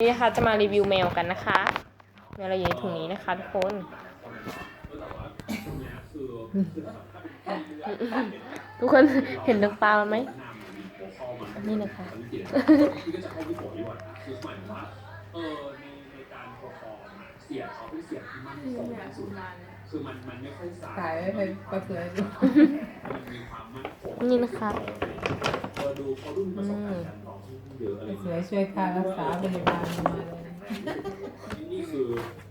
นี่นะคะจะมารีวิวแมวกันนะคะแมวเราอยู่ในถุงนี้นะคะทุกคนทุกคนเห็นดวงตามันไหมนี่นะคะที่ก็จะเข้าที่หัวดีกว่าคือหมายถึงว่าเออในในการปกครองอะเสียงเขาเป็นเสียงที่มั่นคงที่สุดคือมันมันไม่ค่อยสายขายให้ปลาเผือกดูมันมีความมั่นคงนี่นะคะเออ ดูเขาดูมีประสบการณ์การต่อสู้เยอะอะไรเสือเงี้ยช่วยค่ารักษาพยาบาลมาเลย นี่คือ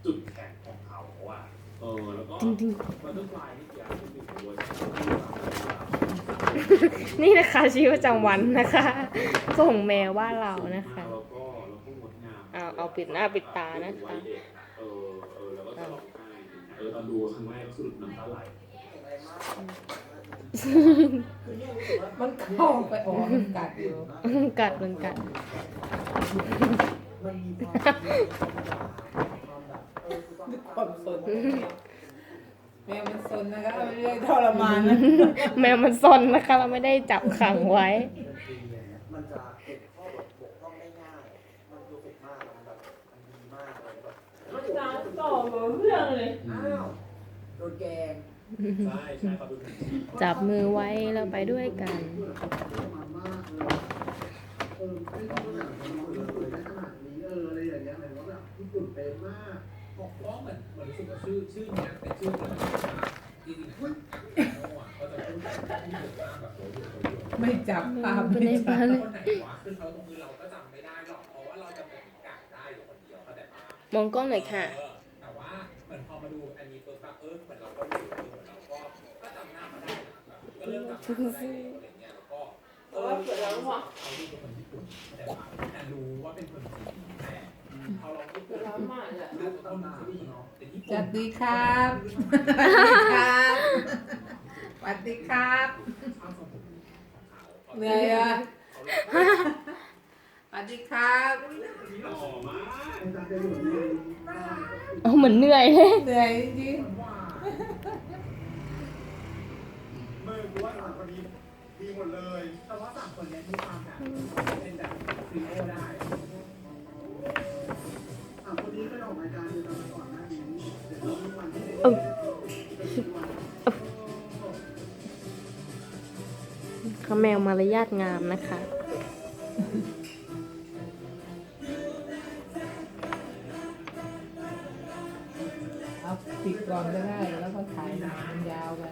จุดแข็งของเขาอะเออแล้วก็จริงบัตเตอร์ฟลายนี่เกี่ยวกับหนึ่งตัวๆ นี่นะคะชีวิตประจำวันนะคะ ส่งแมวบ้านเรานะคะแล้วก็แล้วก็งดงามเอาเอาปิดหน้าปิดตานะคะ เออเออแล้วก็จะร้องไห้เออตอนดูครั้งแรกก็คือน้ำตาไหล มันเข้าไปออมันกัดอยู่กัดมันกัดความสนแมวมันสนนะคะไม่ได้ทรมานนะแมวมันซนนะคะ เราไม่ได้จับขังไว้มันจะเก็บข้อบกพร่องได้ง่ายมันเพอร์เกต์มากมันแบบมันดีมากเลยแบบตาต่อเรื่องเลยอ้าว โดนแกงใช่ใช่ครับดูถึงจับมือไว้แล้วไปด้วยกันมันมากเลยเออไม่ต้องอย่างนี้เลยได้ขนาดนี้เอออะไรอย่างเงี้ยหมายว่าแบบญี่ปุ่นเป็นมากบอกว่าเหมือนเหมือนรู้สึกว่าชื่อชื่อเนี้ยเป็นชื่อที่มันจริงๆโม่อะก็จะพูดแบบที่ถึงมากแบบโอ้โหไม่จับภาพไม่ไม่ได้จัมาบเลยคนไหนวะคือเขาตรงมือเราก็จำไม่ได้หรอกเพราะว่าเราจะเป็นกากได้อยู่คนเดียวเข้าใจปะมองกล้องหน่อยค่ะ เออแต่ว่าเห มือนพอมาดูอันนี้ปุ๊บแบบเออเหมือนเราก็รู้เหมือนเราก็ก็จำหน้ามาได้นะแบบก็เริ่มจำหน้ามาได้แล้วอะไรเงี้ยแล้วก็เออเกิดแล้วว่าเขาดูเป็นคนญี่ปุ่นแต่ว่าแต่รู้ว่าเป็นคนจีนแต่พอเราพูดปุ๊บรู้ว่าคนจีนเนาะแต่ญี่สปุ่นวัสดีครับสวัสดีครับสวัสดีครับชอบทรงผมของเขาเหนื่อยอะสวัสดีครับ หล่อมาก อาจารย์จะอยู่ใน เอาเหมือนเหนื่อยเลยเหนื่อยจริงว่ามือกูว่าสามคนนี้ดีหมดเลย แต่ว่าสามคนเนี้ยมีความแบบเป็นแบบทริโอได้สามคนนี้เคยออกรายการเดียวกันมาก่อนหน้านี้เดี๋ยวเรามีวันที่ได้เอ้าเขาแมวมารยาทงามนะคะ เอาติดกรอนก็ได้ แล้วก็ถ่ายยาวไป